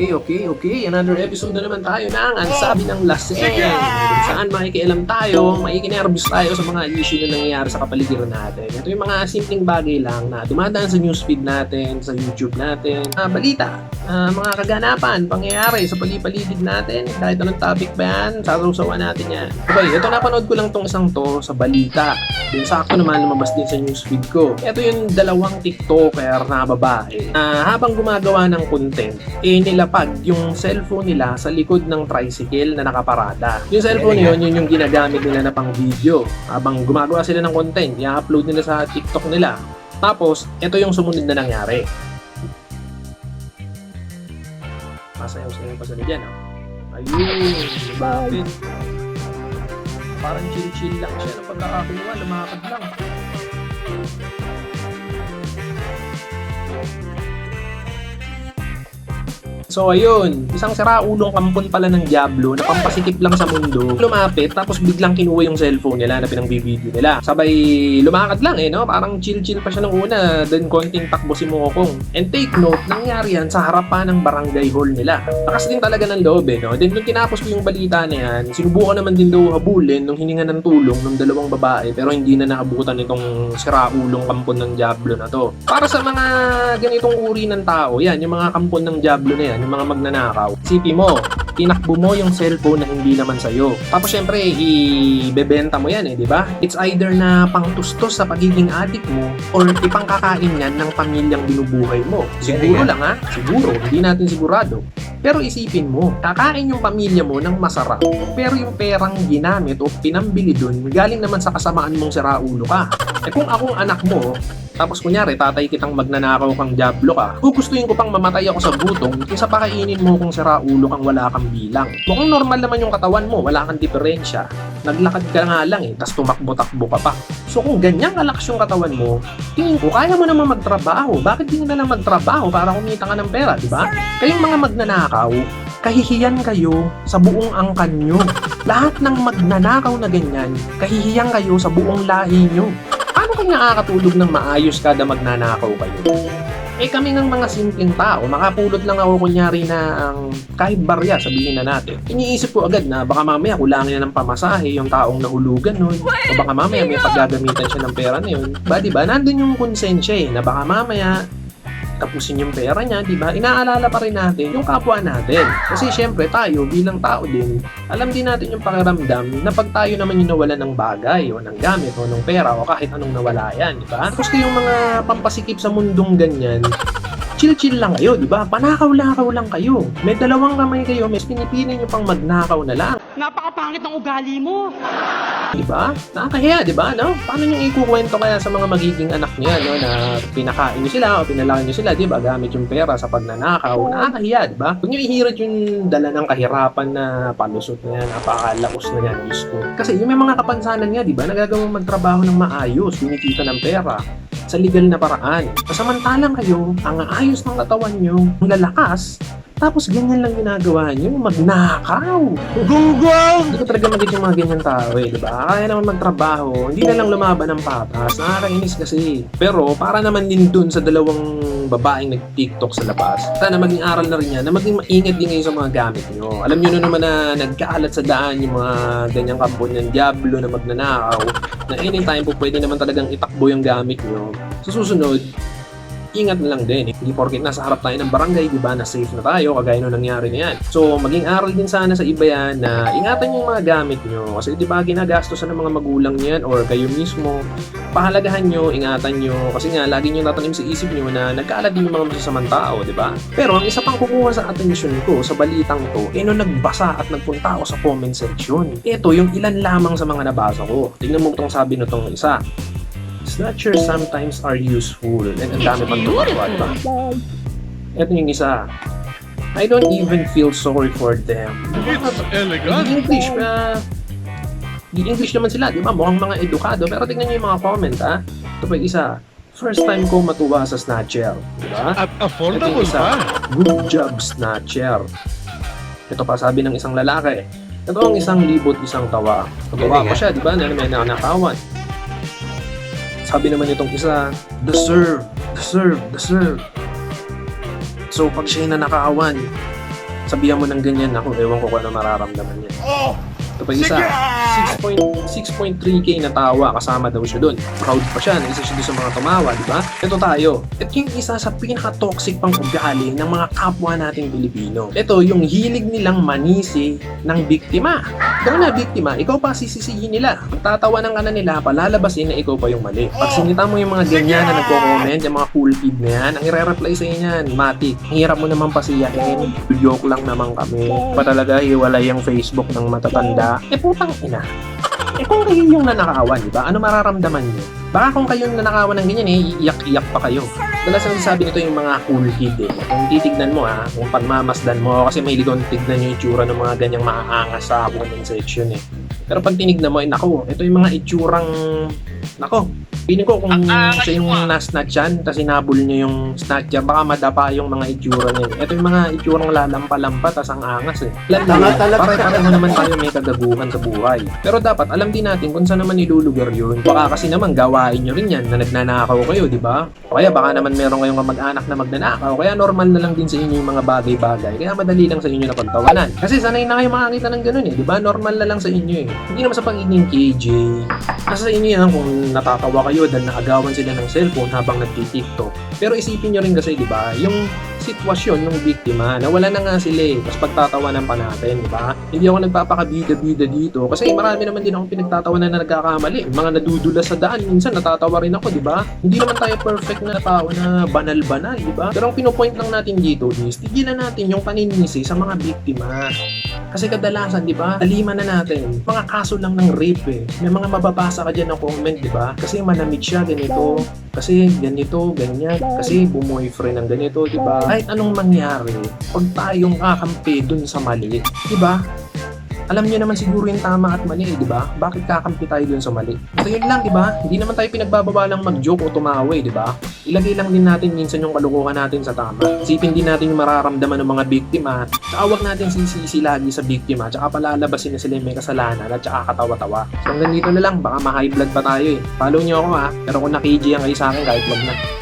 Okay, okay, okay. Another episode na naman tayo ng Ang Sabi ng Lasing. Kung saan makikialam tayo, makikinervous tayo sa mga issue na nangyayari sa kapaligiran natin. Ito yung mga simpleng bagay lang na dumadaan sa newsfeed natin, sa YouTube natin, mga balita, ah, mga kaganapan, pangyayari sa palipaligid natin. Kahit anong topic ba yan, sasaw-sawan natin yan. Okay, ito napanood ko lang tong isang to sa balita. Din sakto naman lumabas din sa newsfeed ko. Ito yung dalawang TikToker na babae na habang gumagawa ng content, eh nilapag yung cellphone nila sa likod ng tricycle na nakaparada. Yung cellphone yun, yun yung ginagamit nila na pang video. Habang gumagawa sila ng content, i-upload nila sa TikTok nila. Tapos, ito yung sumunod na nangyari. Masayaw-sayaw pa sila dyan, oh. Ayun, lumapit. Parang chill-chill lang siya ng pagkakakuha, lumakad lang. So ayun, isang siraulong kampon pala ng Diablo na pampasikip lang sa mundo. Lumapit tapos biglang kinuha yung cellphone nila na pinang-video nila. Sabay lumakad lang eh, no? Parang chill-chill pa siya nung una, then konting takbo si Mokong. And take note, nangyari yan sa harapan ng barangay hall nila. Lakas din talaga ng loob eh, no? Then nung tinapos ko yung balita na yan, sinubukan naman din daw habulin nung hininga ng tulong ng dalawang babae pero hindi na nakabutan itong siraulong kampon ng Diablo na to. Para sa mga ganitong uri ng tao, yan, yung mga kampon ng Diablo na yan, yung mga magnanakaw. Sipi mo, tinakbo mo yung cellphone na hindi naman sa'yo. Tapos syempre, ibebenta mo yan eh, di ba? It's either na pangtustos sa pagiging addict mo or ipangkakain yan ng pamilyang binubuhay mo. Siguro lang ha, siguro, hindi natin sigurado. Pero isipin mo, kakain yung pamilya mo ng masarap, pero yung perang ginamit o pinambili dun, galing naman sa kasamaan mong siraulo ka. Eh kung akong anak mo, tapos kunyari, tatay kitang magnanakaw kang Diablo ka, gugustuhin ko pang mamatay ako sa gutom kaysa pakainin mo kung siraulo kang wala kang bilang. Mukhang normal naman yung katawan mo, wala kang diferensya. Naglakad ka nga lang eh, tapos tumakbo-takbo ka pa. So kung ganyan kalakas yung katawan mo, tingin ko, kaya mo naman magtrabaho. Bakit di na lang magtrabaho para kumita ka ng pera, di ba? Kayong mga magnanakaw, kahihiyan kayo sa buong angkan nyo. Lahat ng magnanakaw na ganyan, kahihiyan kayo sa buong lahi nyo. Paano nakakatulog ng maayos kada magnanakaw kayo? Eh kami ng mga simpleng tao, makapulot lang ako kunyari na ang kahit barya, sabihin na natin. Iniisip ko agad na baka mamaya kulangin na ng pamasahe yung taong nahulugan nun. O baka mamaya may paggagamitan siya ng pera na yun. Ba, di ba? Nandun yung konsensya eh, na baka mamaya tapusin yung pera niya, di ba? Inaalala pa rin natin yung kapwa natin. Kasi syempre tayo bilang tao din, alam din natin yung pakiramdam na pag tayo naman yung nawala ng bagay o ng gamit o ng pera o kahit anong nawala yan, di ba? Gusto yung mga pampasikip sa mundong ganyan, chill-chill lang kayo, di ba? Panakaw-lakaw lang kayo. May dalawang kamay kayo, may pinipili nyo pang magnakaw na lang. Napakapangit ng ugali mo. Di ba? Nakakahiya, di ba? No? Paano nyo ikukwento kaya sa mga magiging anak niya, no? Na pinakain nyo sila o pinalaki nyo sila, di ba? Gamit yung pera sa pagnanakaw. Nakakahiya, di ba? Huwag nyo ihirit yung dala ng kahirapan na palusot na yan, napakalakos na yan, Diyos ko. Kasi yung may mga kapansanan nga, di ba? Nagagawang magtrabaho ng maayos, kumikita ng pera sa legal na paraan. Samantalang kayo, ang ayos ng katawan nyo, lalakas, tapos ganyan lang ginagawa nyo, magnakaw. Gunggong! Hindi ko talaga magiging yung mga ganyan tao eh, di ba? Kaya naman magtrabaho, hindi na lang lumaban ng patas. Nakakainis kasi. Pero para naman din dun sa dalawang babaeng nag-tiktok sa labas, sana maging aral na rin yan na maging maingat din ngayon sa mga gamit nyo. Alam nyo na naman na nagkaalat sa daan yung mga ganyang kampon ng Diablo na magnanakaw na anytime po pwede naman talagang itakbo yung gamit nyo. Sa susunod, ingat na lang din. Hindi porket nasa harap tayo ng barangay, di ba, na safe na tayo, kagaya nung nangyari na yan. So, maging aral din sana sa iba yan na ingatan yung mga gamit nyo. Kasi di ba, ginagastos ng mga magulang yan or kayo mismo, pahalagahan nyo, ingatan nyo. Kasi nga, lagi nyo tatanim sa isip nyo na nagkaalat din yung mga masasamang tao, di ba? Pero ang isa pang kukuha sa atensyon ko sa balitang to, eh nung nagbasa at nagpunta ako sa comment section. Ito, yung ilan lamang sa mga nabasa ko. Tingnan mo itong sabi nitong isa. Snatchers sometimes are useful. And ang dami pang tumawad pa. Ito yung isa. I don't even feel sorry for them. It's elegant. Di English, uh, di English naman sila, di ba? Mukhang mga edukado. Pero tingnan nyo yung mga comment, ha? Ito pa yung isa. First time ko matuwa sa Snatcher. Di ba? At Ito affordable yung isa. pa. Good job, Snatcher. Ito pa sabi ng isang lalaki. Ito ang isang libot, isang tawa. Tumawa pa siya, di ba? Na may nanakawan. Sabi naman itong isa, deserve, deserve, deserve. So pag siya nanakawan, sabihan mo ng ganyan, ako, ewan ko kung ano mararamdaman niya. Ito pa isa, 6.- 6.3k na tawa kasama daw siya doon. Proud pa siya isa siya doon sa mga tumawa, di ba? Ito tayo. Ito yung isa sa pinaka-toxic pang ugali ng mga kapwa nating Pilipino. Ito yung hilig nilang manisi ng biktima. Ikaw na biktima, ikaw pa sisisihin nila. Tatawanan ka na nila, palalabasin na ikaw pa yung mali. Pag sinita mo yung mga ganyan na nagko-comment, yung mga cool kid na yan, ang ire-reply sa inyo yan, matik. Ang hirap mo naman pasiyahin. Joke lang naman kami. Pa talaga hiwalay yung Facebook ng matatanda. Eh putang ina. Eh kung kayo yung nanakawan, di ba? Ano mararamdaman niyo? Baka kung kayo yung nanakawan ng ganyan eh, iiyak-iyak pa kayo. Dalas ang sabi nito yung mga cool kid eh. Kung titignan mo ha, kung pagmamasdan mo, kasi mahilig akong tignan yung itsura ng mga ganyang maaangas sa comment section eh. Pero pag tinignan mo, eh, nako, ito yung mga itsurang, nako, Piling ko kung siya yung na-snatch yan, tapos hinabol niya yung snatch yan, baka madapa yung mga itsura niya. Ito yung mga itsurang lalampa-lampa, tas ang angas eh. Alam Tanga talaga. pare-pareho naman tayo may kagaguhan sa buhay. Pero dapat alam din natin kung saan naman ilulugar yun. Baka kasi naman gawain nyo rin yan na nagnanakaw kayo, di ba? O kaya baka naman meron kayong mag-anak na magnanakaw, kaya normal na lang din sa inyo yung mga bagay-bagay. Kaya madali lang sa inyo na pagtawanan. Kasi sanay na kayo makakita ng ganun eh, di ba? Normal na lang sa inyo eh. Hindi naman sa pagiging KJ. Nasa sa inyo yan kung natatawa kayo dahil naagawan sila ng cellphone habang nagtitiktok. Pero isipin nyo rin kasi, di ba, yung sitwasyon ng biktima, nawala na nga sila eh, tapos pagtatawanan pa natin, di ba? Hindi ako nagpapakabida-bida dito kasi marami naman din akong pinagtatawanan na nagkakamali. Mga nadudulas sa daan, minsan natatawa rin ako, di ba? Hindi naman tayo perfect na tao na banal-banal, di ba? Pero ang pinopoint lang natin dito is, tigilan natin yung paninisi sa mga biktima. Kasi kadalasan, di ba, taliman na natin. Mga kaso lang ng rape eh. May mga mababasa ka dyan ng comment, di ba? Kasi manamit siya, ganito. Kasi ganito, ganyan. Kasi bumoyfriend ng ganito, di ba? Kahit anong mangyari, pag tayong kakampi dun sa mali, di ba? Alam niyo naman siguro yung tama at mali, eh, di ba? Bakit kakampi tayo dun sa mali? So yun lang, di ba? Hindi naman tayo pinagbabawalang mag-joke o tumawa, eh, di ba? Ilagay lang din natin minsan yung kalukuhan natin sa tama. Isipin din natin yung mararamdaman ng mga biktima. Tsaka huwag natin sisisi lagi sa biktima. Tsaka palalabasin na sila yung may kasalanan at tsaka katawa-tawa. So hanggang dito na lang. Baka ma-high blood pa tayo eh. Follow niyo ako ha. Pero kung na-KJ ang kayo sa akin kahit wag na.